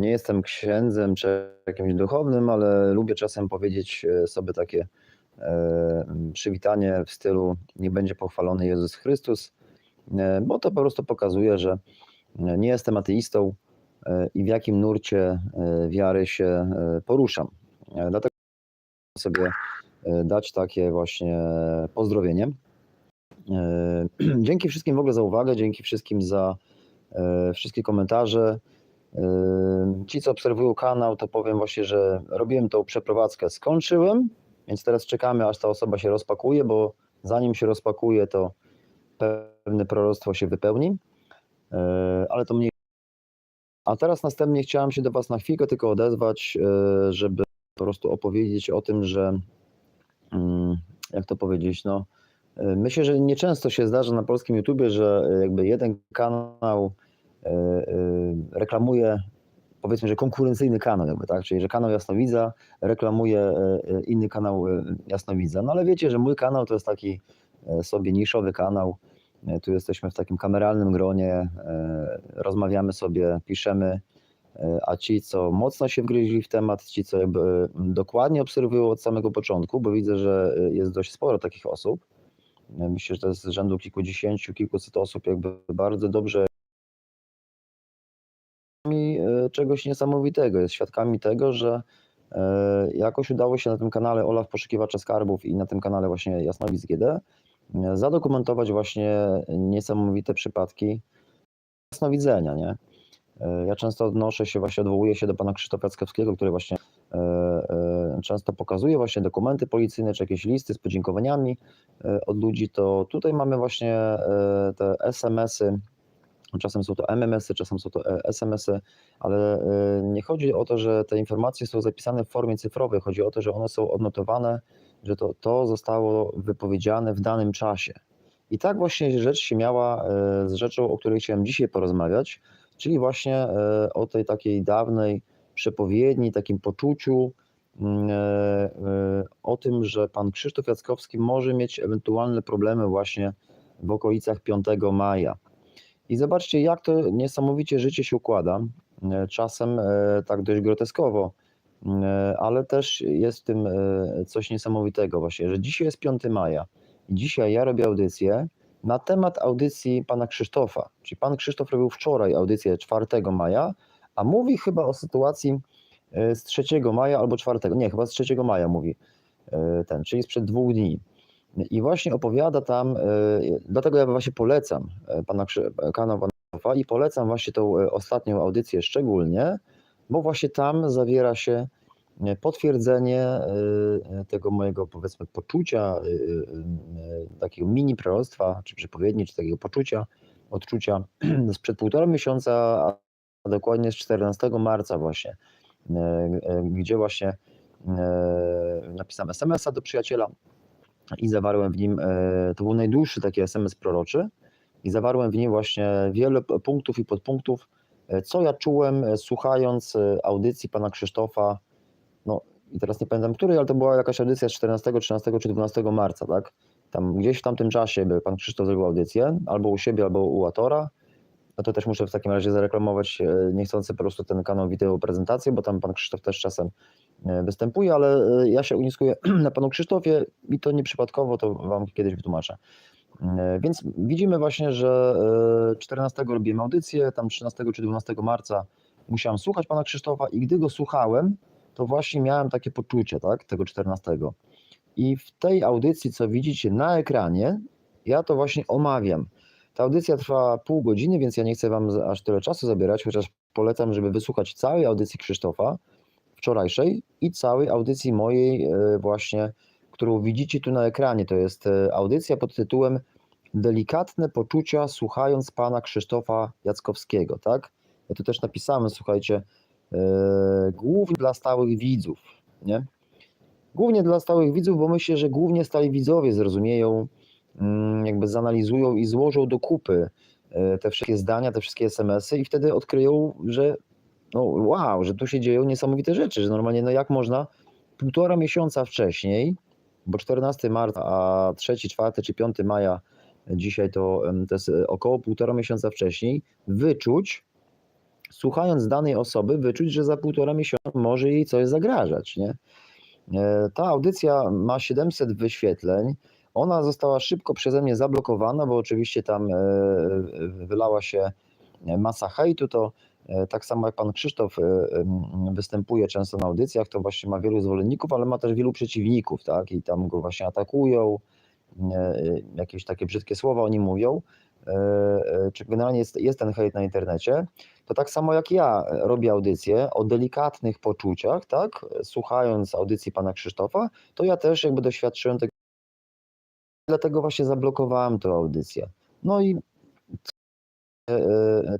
Nie jestem księdzem czy jakimś duchownym, ale lubię czasem powiedzieć e, sobie takie e, przywitanie w stylu nie będzie pochwalony Jezus Chrystus, e, bo to po prostu pokazuje, że nie jestem ateistą i w jakim nurcie wiary się poruszam. Dlatego sobie dać takie właśnie pozdrowienie. Dzięki wszystkim w ogóle za uwagę, dzięki wszystkim za wszystkie komentarze. Ci, co obserwują kanał, to powiem właśnie, że robiłem tą przeprowadzkę, skończyłem, więc teraz czekamy, aż ta osoba się rozpakuje, bo zanim się rozpakuje, to pewne proroctwo się wypełni, E, ale to mniej. A teraz następnie chciałem się do Was na chwilkę tylko odezwać, e, żeby po prostu opowiedzieć o tym, że mm, jak to powiedzieć, no e, myślę, że nieczęsto się zdarza na polskim YouTubie, że jakby jeden kanał reklamuje powiedzmy, że konkurencyjny kanał, jakby, tak? Czyli że kanał Jasnowidza reklamuje e, e, inny kanał e, Jasnowidza. No ale wiecie, że mój kanał to jest taki e, sobie niszowy kanał. E, Tu jesteśmy w takim kameralnym gronie, e, rozmawiamy sobie, piszemy, e, a ci, co mocno się wgryźli w temat, ci, co jakby e, dokładnie obserwują od samego początku, bo widzę, że e, jest dość sporo takich osób. E, Myślę, że to jest z rzędu kilkudziesięciu, kilkuset osób, jakby bardzo dobrze e, czegoś niesamowitego. Jest świadkami tego, że e, jakoś udało się na tym kanale Olaf Poszukiwacza Skarbów i na tym kanale właśnie Jasnowic GD e, zadokumentować właśnie niesamowite przypadki jasnowidzenia, nie? E, Ja często odnoszę się, właśnie odwołuję się do pana Krzysztofa Jackowskiego, który właśnie często pokazuje właśnie dokumenty policyjne, czy jakieś listy z podziękowaniami od ludzi, to tutaj mamy właśnie te SMS-y, Czasem są to MMS-y, czasem są to e, SMS-y, ale e, nie chodzi o to, że te informacje są zapisane w formie cyfrowej. Chodzi o to, że one są odnotowane, że to, to zostało wypowiedziane w danym czasie. I tak właśnie rzecz się miała e, z rzeczą, o której chciałem dzisiaj porozmawiać, czyli właśnie o tej takiej dawnej przepowiedni, takim poczuciu, mm, o tym, że pan Krzysztof Jackowski może mieć ewentualne problemy właśnie w okolicach 5 maja. I zobaczcie, jak to niesamowicie życie się układa. E, Czasem e, tak dość groteskowo, e, ale też jest w tym coś niesamowitego właśnie, że dzisiaj jest 5 maja i dzisiaj ja robię audycję na temat audycji pana Krzysztofa. Czyli pan Krzysztof robił wczoraj audycję 4 maja, a mówi chyba o sytuacji z 3 maja albo 4, nie, chyba z 3 maja mówi ten, czyli sprzed dwóch dni. I właśnie opowiada tam, e, dlatego ja właśnie polecam e, pana, kanał pana Krzysztofa i polecam właśnie tą e, ostatnią audycję szczególnie, bo właśnie tam zawiera się potwierdzenie tego mojego powiedzmy poczucia, takiego mini proroctwa, czy przepowiedni, czy takiego poczucia, odczucia sprzed półtora miesiąca, a dokładnie z 14 marca właśnie, gdzie właśnie napisałem SMS-a do przyjaciela, i zawarłem w nim, e, to był najdłuższy taki SMS proroczy i zawarłem w nim właśnie wiele punktów i podpunktów, e, co ja czułem e, słuchając audycji pana Krzysztofa, no i teraz nie pamiętam której, ale to była jakaś audycja z 14, 13 czy 12 marca, tak? Tam gdzieś w tamtym czasie by pan Krzysztof zrobił audycję, albo u siebie, albo u Atora, no to też muszę w takim razie zareklamować niechcący po prostu ten kanał wideo prezentację, bo tam pan Krzysztof też czasem występuje, ale e, ja się uniskuję na panu Krzysztofie i to nieprzypadkowo, to wam kiedyś wytłumaczę. E, Więc widzimy właśnie, że e, 14 robiłem audycję, tam 13 czy 12 marca musiałem słuchać pana Krzysztofa i gdy go słuchałem, to właśnie miałem takie poczucie, tak, tego 14. I w tej audycji, co widzicie na ekranie, ja to właśnie omawiam. Ta audycja trwa pół godziny, więc ja nie chcę Wam aż tyle czasu zabierać, chociaż polecam, żeby wysłuchać całej audycji Krzysztofa wczorajszej i całej audycji mojej, e, właśnie, którą widzicie tu na ekranie. To jest e, audycja pod tytułem Delikatne poczucia słuchając pana Krzysztofa Jackowskiego, tak? Ja tu też napisałem, słuchajcie, e, głównie dla stałych widzów, nie? Głównie dla stałych widzów, bo myślę, że głównie stali widzowie zrozumieją, mm, jakby zanalizują i złożą do kupy te wszystkie zdania, te wszystkie SMS-y i wtedy odkryją, że no wow, że tu się dzieją niesamowite rzeczy, że normalnie no jak można półtora miesiąca wcześniej, bo 14 marca, a 3, 4 czy 5 maja dzisiaj to, to jest e, około półtora miesiąca wcześniej, wyczuć, słuchając danej osoby, wyczuć, że za półtora miesiąca może jej coś zagrażać. Nie? E, Ta audycja ma 700 wyświetleń. Ona została szybko przeze mnie zablokowana, bo oczywiście tam e, wylała się masa hejtu. To tak samo jak pan Krzysztof e, występuje często na audycjach, to właśnie ma wielu zwolenników, ale ma też wielu przeciwników, tak? I tam go właśnie atakują, e, jakieś takie brzydkie słowa oni mówią. E, e, Czy generalnie jest, jest ten hejt na internecie, to tak samo jak ja robię audycję o delikatnych poczuciach, tak? Słuchając audycji pana Krzysztofa, to ja też jakby doświadczyłem tego. Dlatego właśnie zablokowałem tę audycję. No i e, e,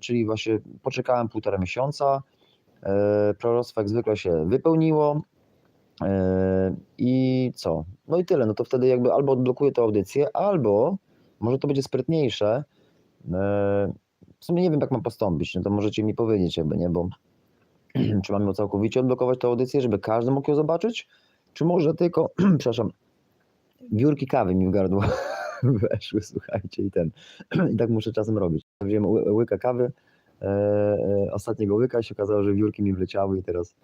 czyli właśnie poczekałem półtora miesiąca. e, Proroctwo jak zwykle się wypełniło. e, I co? No i tyle. No to wtedy jakby albo odblokuję tę audycję, albo może to będzie sprytniejsze. e, W sumie nie wiem, jak mam postąpić. No to możecie mi powiedzieć, jakby nie, bo czy mamy całkowicie odblokować tę audycję, żeby każdy mógł ją zobaczyć? Czy może tylko, przepraszam, wiórki kawy mi w gardło weszły, słuchajcie, i ten. I tak muszę czasem robić. Wziąłem ły- łyka kawy, e, e, ostatniego łyka się okazało, że wiórki mi wleciały i teraz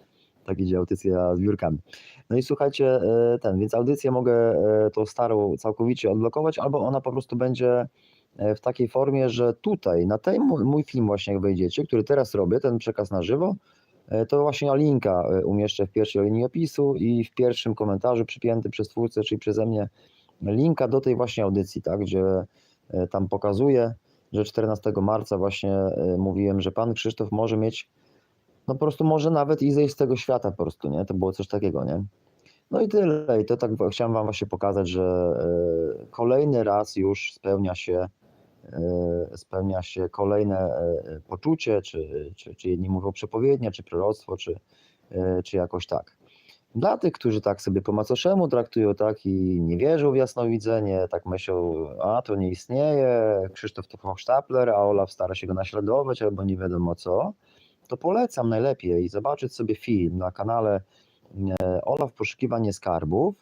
tak idzie audycja z wiórkami. No i słuchajcie, e, ten, więc audycję mogę tą starą całkowicie odblokować, albo ona po prostu będzie w takiej formie, że tutaj, na ten mój film właśnie jak wejdziecie, który teraz robię, ten przekaz na żywo, to właśnie linka umieszczę w pierwszej linii opisu i w pierwszym komentarzu przypięty przez twórcę, czyli przeze mnie, linka do tej właśnie audycji, tak, gdzie tam pokazuję, że 14 marca właśnie e, mówiłem, że pan Krzysztof może mieć, no po prostu może nawet i zejść z tego świata po prostu, nie? To było coś takiego, nie? No i tyle. I to tak chciałem wam właśnie pokazać, że e, kolejny raz już spełnia się e, spełnia się kolejne poczucie, czy, czy, czy jedni mówią przepowiednia, czy proroctwo, czy, czy jakoś tak. Dla tych, którzy tak sobie po macoszemu traktują, tak i nie wierzą w jasnowidzenie, tak myślą, a to nie istnieje, Krzysztof to Hochstapler, a Olaf stara się go naśladować, albo nie wiadomo co, to polecam najlepiej zobaczyć sobie film na kanale e, Olaf Poszukiwanie Skarbów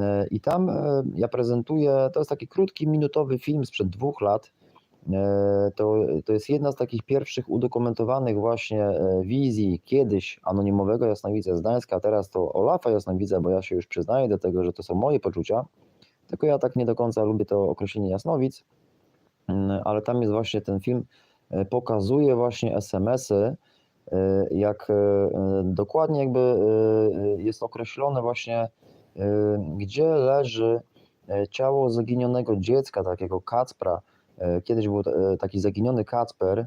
e, i tam e, ja prezentuję, to jest taki krótki, minutowy film sprzed dwóch lat, To, to jest jedna z takich pierwszych udokumentowanych właśnie e, wizji kiedyś anonimowego Jasnowidza z Gdańska, teraz to Olafa Jasnowidza, bo ja się już przyznaję do tego, że to są moje poczucia, tylko ja tak nie do końca lubię to określenie Jasnowic, Mm, ale tam jest właśnie ten film, e, pokazuje właśnie SMS-y, e, jak e, e, dokładnie jakby e, e, jest określone właśnie, e, gdzie leży e, ciało zaginionego dziecka, takiego Kacpra, E, Kiedyś był e, taki zaginiony Kacper e,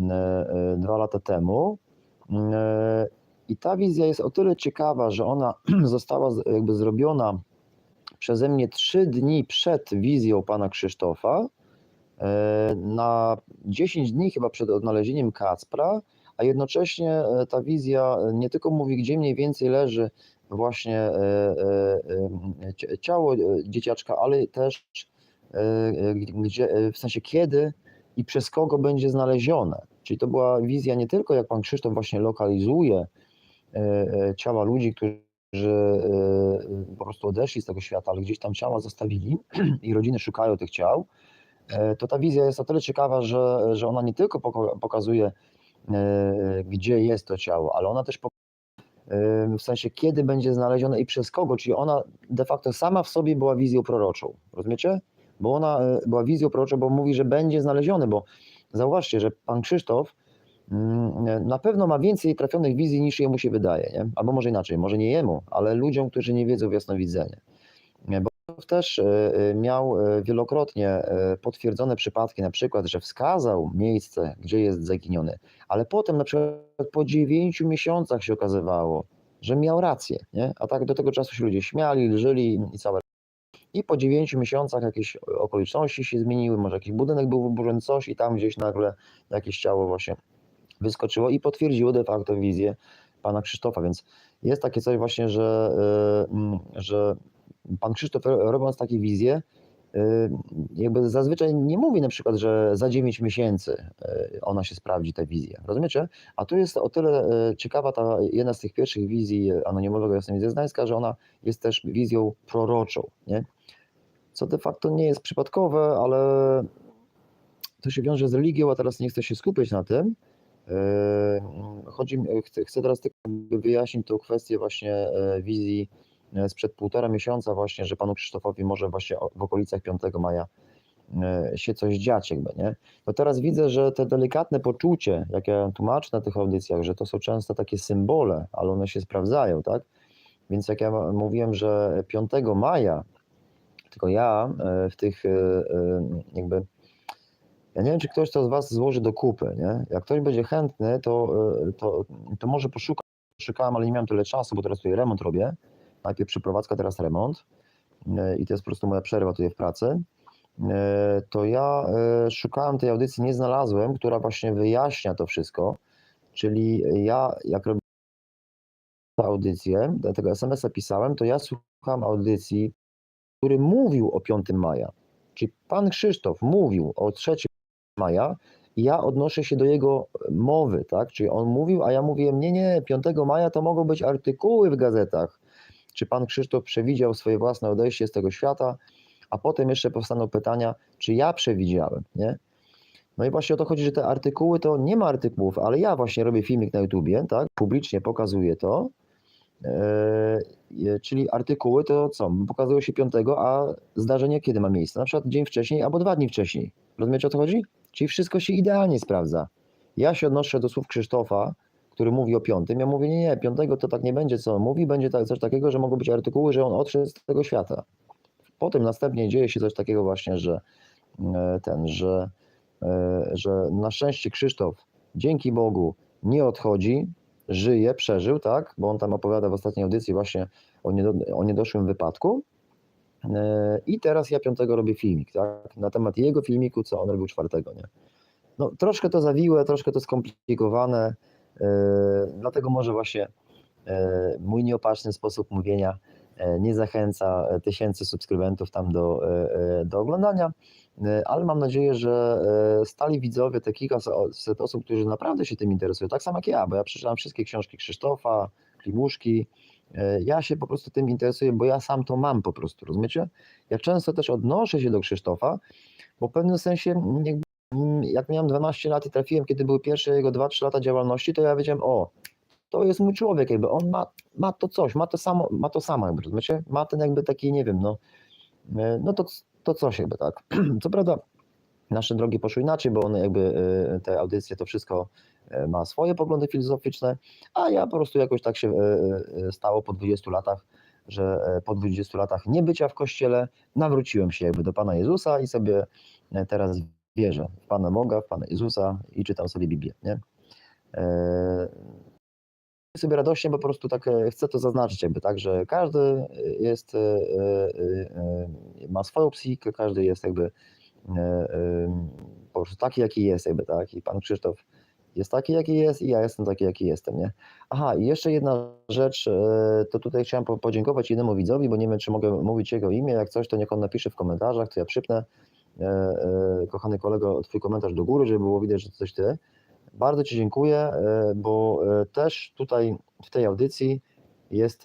e, dwa lata temu. E, I ta wizja jest o tyle ciekawa, że ona została jakby zrobiona przeze mnie trzy dni przed wizją pana Krzysztofa, e, na 10 dni chyba przed odnalezieniem Kacpra, a jednocześnie e, ta wizja nie tylko mówi, gdzie mniej więcej leży właśnie e, e, e, ciało e, dzieciaczka, ale też e, e, gdzie, e, w sensie kiedy i przez kogo będzie znalezione. Czyli to była wizja nie tylko jak pan Krzysztof właśnie lokalizuje e, e, ciała ludzi, którzy e, e, po prostu odeszli z tego świata, ale gdzieś tam ciała zostawili i rodziny szukają tych ciał, e, to ta wizja jest o tyle ciekawa, że, że ona nie tylko pokazuje, e, gdzie jest to ciało, ale ona też pokazuje, w sensie kiedy będzie znalezione i przez kogo, czyli ona de facto sama w sobie była wizją proroczą, rozumiecie? Bo ona e, była wizją proroczą, bo mówi, że będzie znaleziony, bo zauważcie, że pan Krzysztof mm, na pewno ma więcej trafionych wizji niż jemu się wydaje, nie? albo może inaczej, może nie jemu, ale ludziom, którzy nie wiedzą w jasnowidzenie. Nie, Bo też e, e, miał e, wielokrotnie e, potwierdzone przypadki, na przykład, że wskazał miejsce, gdzie jest zaginiony, ale potem na przykład po dziewięciu miesiącach się okazywało, że miał rację, nie? a tak do tego czasu się ludzie śmiali, lżyli i całe. I po dziewięciu miesiącach jakieś okoliczności się zmieniły, może jakiś budynek był wyburzony, coś i tam gdzieś nagle jakieś ciało właśnie wyskoczyło i potwierdziło de facto wizję pana Krzysztofa, więc jest takie coś właśnie, że, y, mm, że pan Krzysztof ro- robiąc takie wizje, jakby zazwyczaj nie mówi na przykład, że za 9 miesięcy y, ona się sprawdzi, ta wizja, rozumiecie? A tu jest o tyle y, ciekawa ta jedna z tych pierwszych wizji anonimowego Jasnowidza Gdańska, że ona jest też wizją proroczą, nie? Co de facto nie jest przypadkowe, ale to się wiąże z religią, a teraz nie chcę się skupiać na tym, Chodzi, chcę, teraz tylko wyjaśnić tą kwestię właśnie wizji sprzed półtora miesiąca właśnie, że panu Krzysztofowi może właśnie w okolicach 5 maja e, się coś dziać jakby, nie? No teraz widzę, że te delikatne poczucie, jak ja tłumaczę na tych audycjach, że to są często takie symbole, ale one się sprawdzają, tak? Więc jak ja mówiłem, że 5 maja, tylko ja e, w tych e, e, jakby ja nie wiem, czy ktoś to z Was złoży do kupy, nie? Jak ktoś będzie chętny, to, e, to, to może poszukam. Szukałem, ale nie miałem tyle czasu, bo teraz tutaj remont robię. Najpierw przeprowadzka, teraz remont. E, I to jest po prostu moja przerwa tutaj w pracy. E, To ja e, szukałem tej audycji, nie znalazłem, która właśnie wyjaśnia to wszystko. Czyli ja, jak robię audycję, tego SMS-a pisałem, to ja słucham audycji, który mówił o 5 maja. Czyli pan Krzysztof mówił o 3 maja ja odnoszę się do jego mowy, tak? Czyli on mówił, a ja mówiłem, nie, nie, 5 maja to mogą być artykuły w gazetach. Czy pan Krzysztof przewidział swoje własne odejście z tego świata? A potem jeszcze powstaną pytania, czy ja przewidziałem, nie? No i właśnie o to chodzi, że te artykuły to nie ma artykułów, ale ja właśnie robię filmik na YouTubie, tak? Publicznie pokazuję to. Eee, czyli artykuły to co? Pokazują się 5, a zdarzenie kiedy ma miejsce? Na przykład dzień wcześniej albo dwa dni wcześniej. Rozumiecie o co chodzi? Czyli wszystko się idealnie sprawdza. Ja się odnoszę do słów Krzysztofa, który mówi o piątym. Ja mówię, nie, nie, piątego to tak nie będzie, co on mówi. Będzie tak, coś takiego, że mogą być artykuły, że on odszedł z tego świata. Potem następnie dzieje się coś takiego właśnie, że e, ten, że, e, że na szczęście Krzysztof, dzięki Bogu, nie odchodzi, żyje, przeżył, tak? Bo on tam opowiada w ostatniej audycji właśnie o, niedo, o niedoszłym wypadku. E, I teraz ja piątego robię filmik, tak? Na temat jego filmiku, co on robił czwartego, nie? No, troszkę to zawiłe, troszkę to skomplikowane, dlatego może właśnie e, mój nieopatrzny sposób mówienia e, nie zachęca e, tysięcy subskrybentów tam do, e, e, do oglądania, e, ale mam nadzieję, że e, stali widzowie, te kilkaset osób, którzy naprawdę się tym interesują, tak samo jak ja, bo ja przeczytałem wszystkie książki Krzysztofa, Klimuszki, e, ja się po prostu tym interesuję, bo ja sam to mam po prostu, rozumiecie? Ja często też odnoszę się do Krzysztofa, bo w pewnym sensie jakby jak miałem 12 lat i trafiłem, kiedy były pierwsze jego 2-3 lata działalności, to ja wiedziałem, o, to jest mój człowiek, jakby on ma, ma to coś, ma to samo, ma to samo, jakby, rozumiecie? Ma ten jakby taki, nie wiem, no, e, no to, to coś jakby tak. Co prawda nasze drogi poszły inaczej, bo one jakby, e, te audycje, to wszystko e, ma swoje poglądy filozoficzne, a ja po prostu jakoś tak się stało po 20 latach, że po 20 latach niebycia w kościele nawróciłem się jakby do Pana Jezusa i sobie teraz wierzę w Pana Boga, w Pana Jezusa i czytam sobie Biblię, nie? Eee, sobie radośnie, bo po prostu tak e, chcę to zaznaczyć jakby tak, że każdy jest, e, e, e, ma swoją psychikę, każdy jest jakby e, e, po prostu taki, jaki jest jakby tak i Pan Krzysztof jest taki, jaki jest i ja jestem taki, jaki jestem, nie? Aha, i jeszcze jedna rzecz, e, to tutaj chciałem po- podziękować jednemu widzowi, bo nie wiem, czy mogę mówić jego imię, jak coś, to niech on napisze w komentarzach, to ja przypnę. E, e, kochany kolego, twój komentarz do góry, żeby było widać, że to coś ty. Bardzo Ci dziękuję, e, bo też tutaj w tej audycji jest,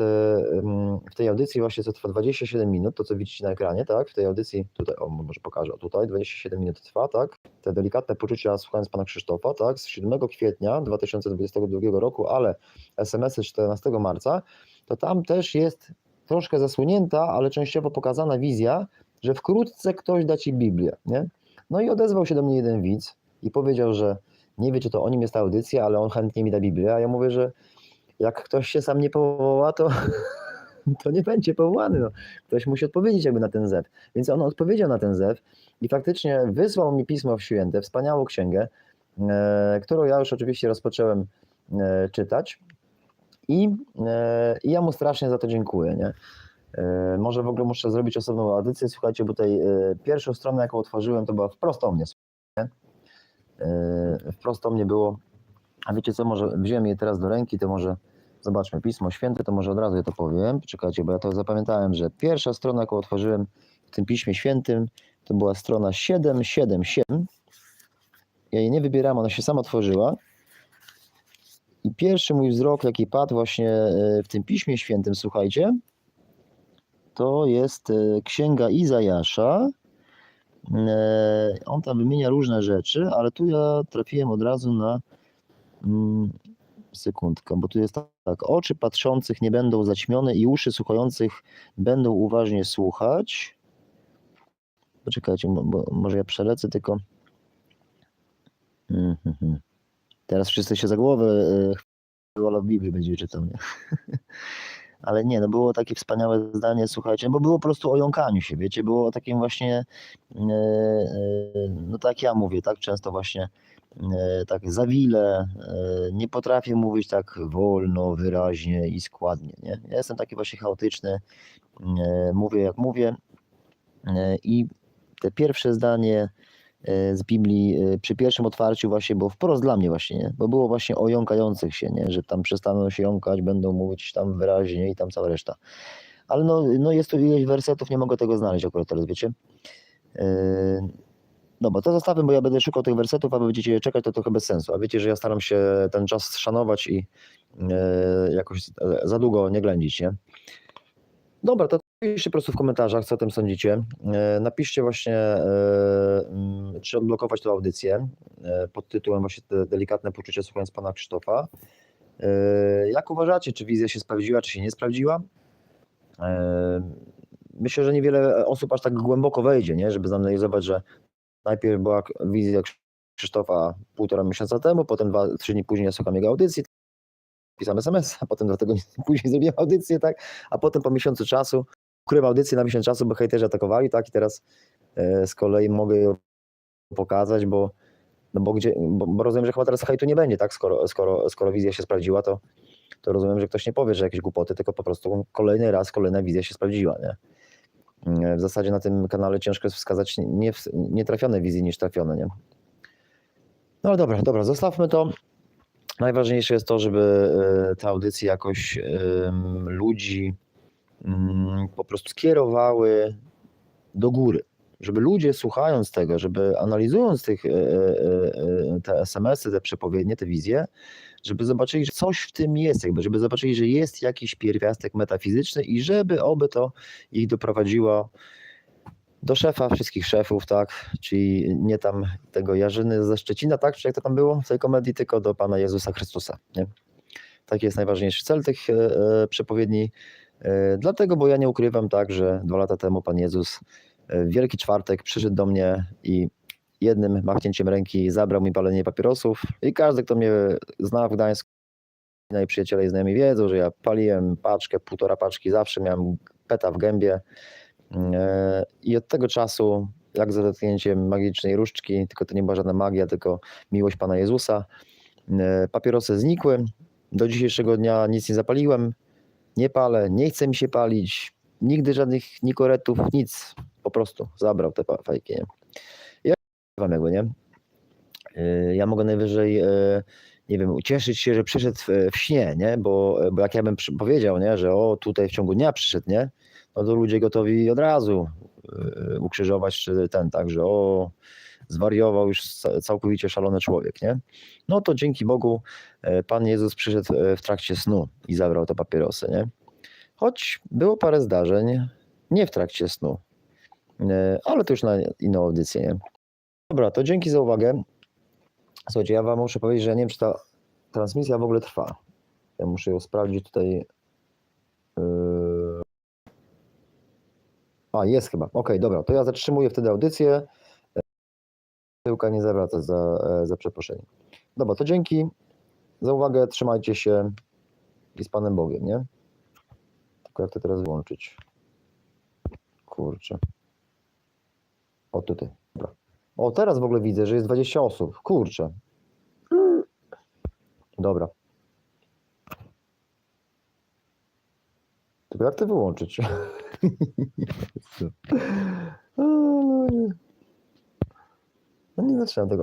w tej audycji właśnie co trwa 27 minut, to co widzicie na ekranie, tak? W tej audycji, tutaj, o może pokażę, tutaj 27 minut trwa, tak? Te delikatne poczucia słuchając Pana Krzysztofa, tak? Z 7 kwietnia 2022 roku, ale SMS-y 14 marca, to tam też jest troszkę zasłonięta, ale częściowo pokazana wizja, że wkrótce ktoś da Ci Biblię, nie? No i odezwał się do mnie jeden widz i powiedział, że nie wie, czy to o nim jest ta audycja, ale on chętnie mi da Biblię, a ja mówię, że jak ktoś się sam nie powoła, to, to nie będzie powołany. No. Ktoś musi odpowiedzieć jakby na ten zew. Więc on odpowiedział na ten zew i faktycznie wysłał mi Pismo Święte, wspaniałą księgę, e, którą ja już oczywiście rozpocząłem e, czytać i, e, i ja mu strasznie za to dziękuję, nie? E, Może w ogóle muszę zrobić osobną audycję. Słuchajcie, bo tej e, pierwszą stronę, jaką otworzyłem, to była wprost o mnie. słuchajcie. E, Wprost o mnie było. A wiecie co, może wziąłem je teraz do ręki, to może zobaczmy Pismo Święte, to może od razu ja to powiem. Czekajcie, bo ja to zapamiętałem, że pierwsza strona, jaką otworzyłem w tym Piśmie Świętym, to była strona 777. Ja jej nie wybierałem, ona się sama otworzyła. I pierwszy mój wzrok, jaki padł właśnie w tym Piśmie Świętym, słuchajcie, to jest e, Księga Izajasza. E, On tam wymienia różne rzeczy, ale tu ja trafiłem od razu na Mm, sekundka, bo tu jest tak. Oczy patrzących nie będą zaćmione i uszy słuchających będą uważnie słuchać. Poczekajcie, bo, bo może ja przelecę tylko. Mhm, mhm. Teraz wszyscy się za głowę e, Ola w Biblii będzie czytał, nie? Ale nie, no było takie wspaniałe zdanie, słuchajcie, bo było po prostu o jąkaniu się, wiecie, było takim właśnie, e, e, no tak ja mówię, tak często właśnie, e, tak zawile, nie potrafię mówić tak wolno, wyraźnie i składnie, nie? Ja jestem taki właśnie chaotyczny, mówię jak mówię i te pierwsze zdanie z Biblii e, przy pierwszym otwarciu właśnie było wprost dla mnie właśnie, nie? bo było właśnie o jąkających się, nie? że tam przestaną się jąkać, będą mówić tam wyraźnie i tam cała reszta. Ale no, no jest tu ileś wersetów, nie mogę tego znaleźć akurat teraz, wiecie. E, No bo to zostawię, bo ja będę szukał tych wersetów, a wy będziecie czekać, to trochę bez sensu. A wiecie, że ja staram się ten czas szanować i e, jakoś e, za długo nie ględzić, nie? Dobra, to piszcie po prostu w komentarzach, co o tym sądzicie. E, Napiszcie właśnie, e, mm, czy odblokować tę audycję e, pod tytułem właśnie te delikatne poczucie słuchając pana Krzysztofa. Jak uważacie, czy wizja się sprawdziła, czy się nie sprawdziła? Myślę, że niewiele osób aż tak głęboko wejdzie, nie? żeby zanalizować, że najpierw była wizja Krzysztofa półtora miesiąca temu, potem dwa, trzy dni później ja słucham jego audycji, pisałem SMS, a potem tygodnie później zrobiłem audycję, tak? A potem po miesiącu czasu ukryłem audycję na miesiąc czasu, bo hejterzy atakowali, tak? I teraz e, z kolei mogę pokazać, bo, no bo, gdzie, bo, bo rozumiem, że chyba teraz hejtu nie będzie, tak? Skoro, skoro, skoro wizja się sprawdziła, to, to rozumiem, że ktoś nie powie, że jakieś głupoty, tylko po prostu kolejny raz kolejna wizja się sprawdziła, nie? E, W zasadzie na tym kanale ciężko jest wskazać nie, nietrafione wizje niż trafione, nie? No dobra, dobra, zostawmy to. Najważniejsze jest to, żeby e, te audycje jakoś ludzi po prostu skierowały do góry. Żeby ludzie słuchając tego, żeby analizując tych, e, e, e, te SMS-y, te przepowiednie, te wizje, żeby zobaczyli, że coś w tym jest, jakby, żeby zobaczyli, że jest jakiś pierwiastek metafizyczny i żeby oby to ich doprowadziło do szefa wszystkich szefów, tak, czyli nie tam tego Jarzyny ze Szczecina, tak, czy jak to tam było w tej komedii, tylko do Pana Jezusa Chrystusa, nie? Taki jest najważniejszy cel tych przepowiedni, dlatego, bo ja nie ukrywam tak, że dwa lata temu Pan Jezus e, w Wielki Czwartek przyszedł do mnie i jednym machnięciem ręki zabrał mi palenie papierosów i każdy, kto mnie zna w Gdańsku, moi przyjaciele i znajomi wiedzą, że ja paliłem paczkę, półtora paczki, zawsze miałem peta w gębie, E, I od tego czasu, jak za dotknięciem magicznej różdżki, tylko to nie była żadna magia, tylko miłość Pana Jezusa, e, papierosy znikły. Do dzisiejszego dnia nic nie zapaliłem, nie palę, nie chce mi się palić, nigdy żadnych nikoretów, nic, po prostu zabrał te fajki. Nie? Ja wam jakby, nie? E, Ja mogę najwyżej, e, nie wiem, ucieszyć się, że przyszedł w, śnie, nie? Bo, bo jak ja bym powiedział, nie? że o, tutaj w ciągu dnia przyszedł, nie? no to ludzie gotowi od razu y, ukrzyżować czy ten, tak, że o, zwariował już ca- całkowicie szalony człowiek, nie? No to dzięki Bogu e, Pan Jezus przyszedł e, w trakcie snu i zabrał te papierosy, nie? Choć było parę zdarzeń, nie w trakcie snu, e, ale to już na inną audycję, nie? Dobra, to dzięki za uwagę. Słuchajcie, ja wam muszę powiedzieć, że nie wiem, czy ta transmisja w ogóle trwa. Ja muszę ją sprawdzić tutaj. A, jest chyba. Okej, dobra, to ja zatrzymuję wtedy audycję. Tyłka nie zawraca za, e, za przeproszenie. Dobra, to dzięki za uwagę, trzymajcie się i z Panem Bogiem, nie? Tylko jak to teraz włączyć? Kurczę. O, tutaj. O, teraz w ogóle widzę, że jest 20 osób. Kurczę. Dobra. Tylko jak to wyłączyć? 何がしたんだか